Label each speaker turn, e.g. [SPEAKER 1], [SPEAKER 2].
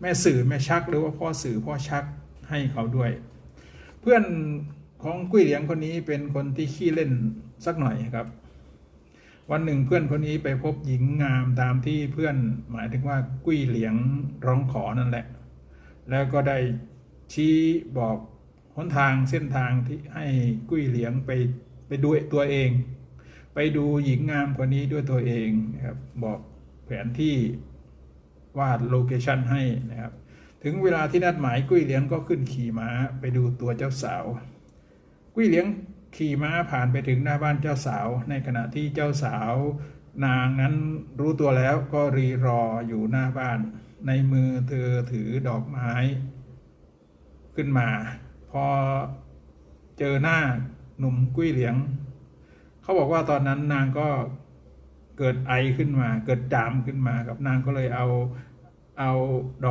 [SPEAKER 1] แม่สื่อแม่ชัก หรือว่าพ่อสื่อพ่อชักให้เขาด้วย เพื่อนของกุ้ยเหลียงคนนี้เป็นคนที่ขี้เล่นสักหน่อยครับ วันหนึ่งเพื่อนคนนี้ไปพบหญิงงามตามที่เพื่อนหมายถึงว่ากุ้ยเหลียงร้องขอนั่นแหละ แล้วก็ได้ชี้บอกหนทางเส้นทางที่ให้กุ้ยเหลียงไปไปดูตัวเอง ไปดูหญิงงามคนนี้ด้วยตัวเองนะครับบอกแผนที่ วาดโลเคชันให้นะครับ ถึงเวลาที่นัดหมายกุ้ยเหลียงก็ขึ้นขี่ม้าไปดูตัวเจ้าสาว กุ้ยเหลียงขี่ม้าผ่านไปถึงหน้าบ้านเจ้าสาว ในขณะที่เจ้าสาวนางนั้นรู้ตัวแล้วก็รีรออยู่หน้าบ้าน ในมือเธอถือดอกไม้ ขึ้นมา พอเจอหน้าหนุ่มกุ้ยเหลียง เขาบอกว่าตอนนั้นนางก็ เกิดไอขึ้นมา เกิดจามขึ้นมากับนางก็เลยเอาเอาดอก